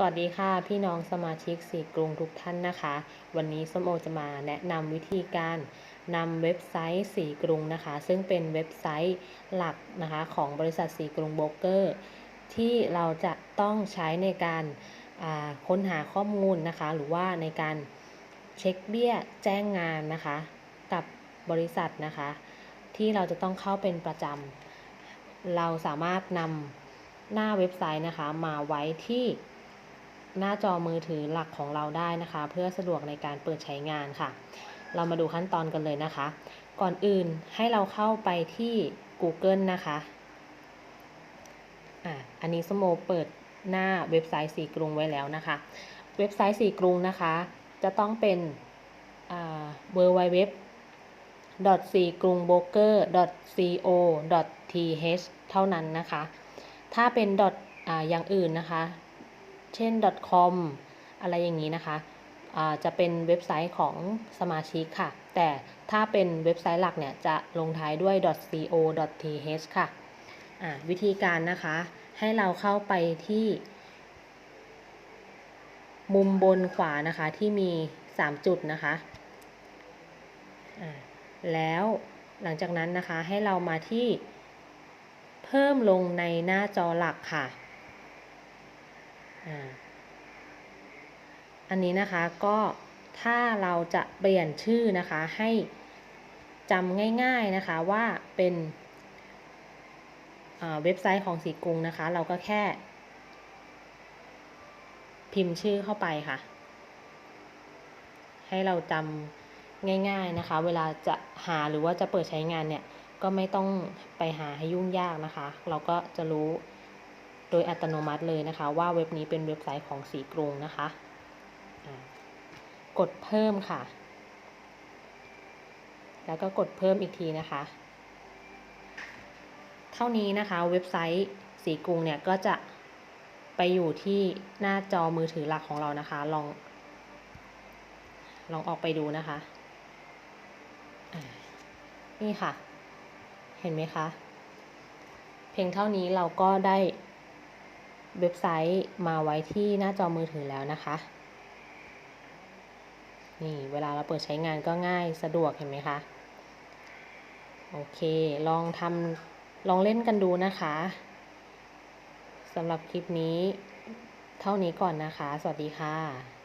สวัสดีค่ะพี่น้องสมาชิกสีกรุงทุกท่านนะคะ วันนี้ส้มโอจะมาแนะนำวิธีการนำเว็บไซต์สีกรุงนะคะ ซึ่งเป็นเว็บไซต์หลักนะคะของบริษัทสีกรุงโบรกเกอร์ ที่เราจะต้องใช้ในการาค้นหาข้อมูลนะคะ หรือว่าในการเช็คเบี้ยแจ้งงานนะคะ กับบริษัทนะคะ ที่เราจะต้องเข้าเป็นประจำเราสามารถนำหน้าเว็บไซต์นะคะ มาไว้ที่ หน้าจอมือถือหลักของเราได้นะคะ เพื่อสะดวกในการเปิดใช้งานค่ะ เรามาดูขั้นตอนกันเลยนะคะ ก่อนอื่นให้เราเข้าไปที่ Google นะคะอะอันนี้สมโมเปิดหน้าเว็บไซต์สีกรุงไว้แล้วนะคะ เว็บไซต์สีกรุงนะคะ จะต้องเป็นอ่า www c g r u n g b r o k e r co th เท่านั้นนะคะ ถ้าเป็นออย่างอื่นนะคะ เช่น .com อะไรอย่างนี้นะคะอ่าจะเป็นเว็บไซต์ของสมาชิกค่ะ แต่ถ้าเป็นเว็บไซต์หลักเนี่ย จะลงท้ายด้วย .co .th ค่ะอ่าวิธีการนะคะ ให้เราเข้าไปที่ มุมบนขวานะคะที่มี 3 จุดนะคะอ่าแล้วหลังจากนั้นนะคะให้เรามาที่ เพิ่มลงในหน้าจอหลักค่ะ อันนี้นะคะก็ถ้าเราจะเปลี่ยนชื่อนะคะให้จำง่าย ๆนะคะว่าเป็นเว็บไซต์ของสีกรุงนะคะ เราก็แค่ พิมพ์ชื่อเข้าไปค่ะ ให้เราจำง่าย ๆนะคะ เวลาจะหาหรือว่าจะเปิดใช้งานเนี่ย ก็ไม่ต้องไปหาให้ยุ่งยากนะคะ เราก็จะรู้ โดยอัตโนมัติเลยนะคะ ว่าเว็บนี้เป็นเว็บไซต์ของสีกรุงนะคะ กดเพิ่มค่ะ แล้วก็กดเพิ่มอีกทีนะคะ เท่านี้นะคะเว็บไซต์สีกรุงเนี่ยก็จะไปอยู่ที่หน้าจอมือถือหลักของเรานะคะ ลอง ลองออกไปดูนะคะ นี่ค่ะ เห็นไหมคะ เพียงเท่านี้เราก็ได้ เว็บไซต์มาไว้ที่หน้าจอมือถือแล้วนะคะ นี่เวลาเราเปิดใช้งานก็ง่ายสะดวกเห็นไหมคะ โอเคลองทำลองเล่นกันดูนะคะสำหรับคลิปนี้เท่านี้ก่อนนะคะ สวัสดีค่ะ